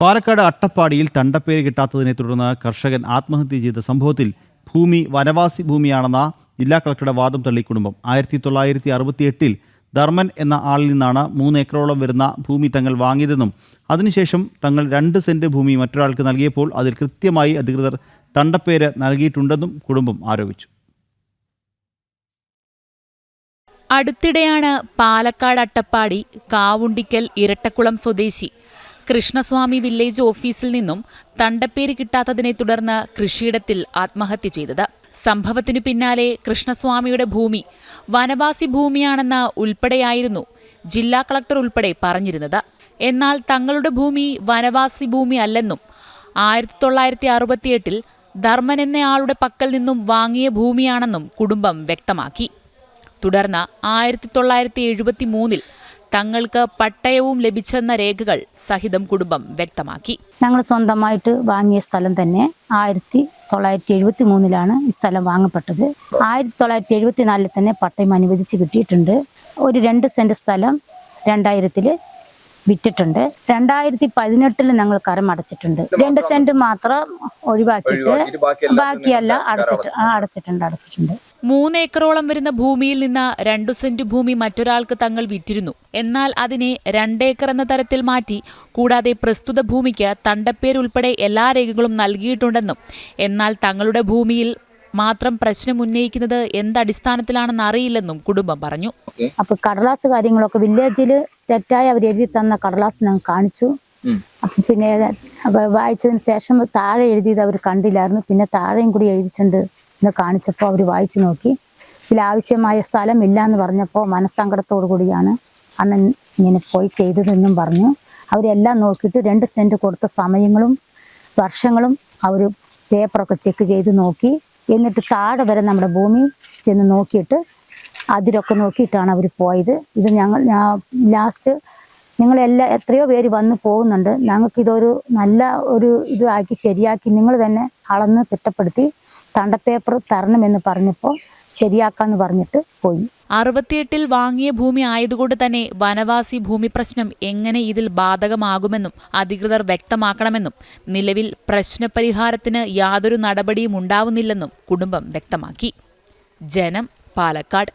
പാലക്കാട് അട്ടപ്പാടിയിൽ തണ്ടപ്പേര് കിട്ടാത്തതിനെ തുടർന്ന് കർഷകൻ ആത്മഹത്യ ചെയ്ത സംഭവത്തിൽ ഭൂമി വനവാസി ഭൂമിയാണെന്ന ജില്ലാ കളക്ടറുടെ വാദം തള്ളി കുടുംബം. ആയിരത്തി തൊള്ളായിരത്തി അറുപത്തി എട്ടിൽ ധർമ്മൻ എന്ന ആളിൽ നിന്നാണ് മൂന്ന് ഏക്കറോളം വരുന്ന ഭൂമി തങ്ങൾ വാങ്ങിയതെന്നും അതിനുശേഷം തങ്ങൾ രണ്ട് സെന്റ് ഭൂമി മറ്റൊരാൾക്ക് നൽകിയപ്പോൾ അതിൽ കൃത്യമായി അധികൃതർ തണ്ടപ്പേര് നൽകിയിട്ടുണ്ടെന്നും കുടുംബം ആരോപിച്ചു. അടുത്തിടെയാണ് പാലക്കാട് അട്ടപ്പാടി കാവുണ്ടിക്കൽ ഇരട്ടക്കുളം സ്വദേശി കൃഷ്ണസ്വാമി വില്ലേജ് ഓഫീസിൽ നിന്നും തണ്ടപ്പേര് കിട്ടാത്തതിനെ തുടർന്ന് കൃഷിയിടത്തിൽ ആത്മഹത്യ ചെയ്തത്. സംഭവത്തിനു പിന്നാലെ കൃഷ്ണസ്വാമിയുടെ ഭൂമി വനവാസി ഭൂമിയാണെന്ന് ഉൾപ്പെടെയായിരുന്നു ജില്ലാ കളക്ടർ ഉൾപ്പെടെ പറഞ്ഞിരുന്നത്. എന്നാൽ തങ്ങളുടെ ഭൂമി വനവാസി ഭൂമി അല്ലെന്നും ആയിരത്തി തൊള്ളായിരത്തി അറുപത്തിയെട്ടിൽ ധർമ്മൻ എന്നയാളുടെ പക്കൽ നിന്നും വാങ്ങിയ ഭൂമിയാണെന്നും കുടുംബം വ്യക്തമാക്കി. തുടർന്ന് ആയിരത്തി തൊള്ളായിരത്തി എഴുപത്തി മൂന്നിൽ തങ്ങൾക്ക് പട്ടയവും ലഭിച്ചെന്ന രേഖകൾ സഹിതം കുടുംബം വ്യക്തമാക്കി. ഞങ്ങൾ സ്വന്തമായിട്ട് വാങ്ങിയ സ്ഥലം തന്നെ ആയിരത്തി തൊള്ളായിരത്തി എഴുപത്തി മൂന്നിലാണ് ഈ സ്ഥലം വാങ്ങപ്പെട്ടത്. ആയിരത്തി തൊള്ളായിരത്തി എഴുപത്തി നാലിൽ തന്നെ പട്ടയം അനുവദിച്ച് കിട്ടിയിട്ടുണ്ട്. ഒരു രണ്ട് സെന്റ് സ്ഥലം രണ്ടായിരത്തിൽ വിറ്റിട്ടുണ്ട്. രണ്ടായിരത്തി പതിനെട്ടിൽ ഞങ്ങൾ കരം അടച്ചിട്ടുണ്ട്. രണ്ട് സെന്റ് മാത്രം ഒഴിവാക്കിയിട്ട് ബാക്കിയല്ല അടച്ചിട്ട് ആ അടച്ചിട്ടുണ്ട് അടച്ചിട്ടുണ്ട്. മൂന്ന് ഏക്കറോളം വരുന്ന ഭൂമിയിൽ നിന്ന് രണ്ടു സെന്റ് ഭൂമി മറ്റൊരാൾക്ക് തങ്ങൾ വിറ്റിരുന്നു. എന്നാൽ അതിനെ രണ്ടേക്കർ എന്ന തരത്തിൽ മാറ്റി കൂടാതെ പ്രസ്തുത ഭൂമിക്ക് തണ്ടപ്പേരുൾപ്പെടെ എല്ലാ രേഖകളും നൽകിയിട്ടുണ്ടെന്നും എന്നാൽ തങ്ങളുടെ ഭൂമിയിൽ മാത്രം പ്രശ്നം ഉന്നയിക്കുന്നത് എന്തടിസ്ഥാനത്തിലാണെന്ന് അറിയില്ലെന്നും കുടുംബം പറഞ്ഞു. അപ്പൊ കടലാസ് കാര്യങ്ങളൊക്കെ വില്ലേജിൽ തെറ്റായി അവർ എഴുതി തന്ന കടലാസ് ഞങ്ങൾ കാണിച്ചു. അപ്പൊ പിന്നെ വായിച്ചതിന് ശേഷം താഴെ എഴുതിയത് അവർ കണ്ടില്ലായിരുന്നു. പിന്നെ താഴെയും കൂടി എഴുതിയിട്ടുണ്ട് എന്ന് കാണിച്ചപ്പോൾ അവർ വായിച്ചു നോക്കി. ഇതിൽ ആവശ്യമായ സ്ഥലം ഇല്ല എന്ന് പറഞ്ഞപ്പോൾ മനസ്സങ്കടത്തോടു കൂടിയാണ് അന്ന് ഇങ്ങനെ പോയി ചെയ്തതെന്നും പറഞ്ഞു. അവരെല്ലാം നോക്കിയിട്ട് രണ്ട് സെന്റ് കൊടുത്ത സമയങ്ങളും വർഷങ്ങളും അവർ പേപ്പറൊക്കെ ചെക്ക് ചെയ്ത് നോക്കി. എന്നിട്ട് താഴെ വരെ നമ്മുടെ ഭൂമി ചെന്ന് നോക്കിയിട്ട് അതിരൊക്കെ നോക്കിയിട്ടാണ് അവർ പോയത്. ഇത് ഞങ്ങൾ ലാസ്റ്റ് നിങ്ങളെല്ലാം എത്രയോ പേര് വന്ന് പോകുന്നുണ്ട്. ഞങ്ങൾക്ക് ഇതൊരു നല്ല ഒരു ഇതാക്കി ശരിയാക്കി നിങ്ങൾ തന്നെ അളന്ന് തിട്ടപ്പെടുത്തി തണ്ടപ്പേപ്പർ തരണമെന്ന് പറഞ്ഞപ്പോൾ ശരിയാക്കാന്ന് പറഞ്ഞിട്ട് പോയി. അറുപത്തിയെട്ടിൽ വാങ്ങിയ ഭൂമി ആയതുകൊണ്ട് തന്നെ വനവാസി ഭൂമി പ്രശ്നം എങ്ങനെ ഇതിൽ ബാധകമാകുമെന്നും അധികൃതർ വ്യക്തമാക്കണമെന്നും നിലവിൽ പ്രശ്നപരിഹാരത്തിന് യാതൊരു നടപടിയും ഉണ്ടാവുന്നില്ലെന്നും കുടുംബം വ്യക്തമാക്കി. ജനം പാലക്കാട്.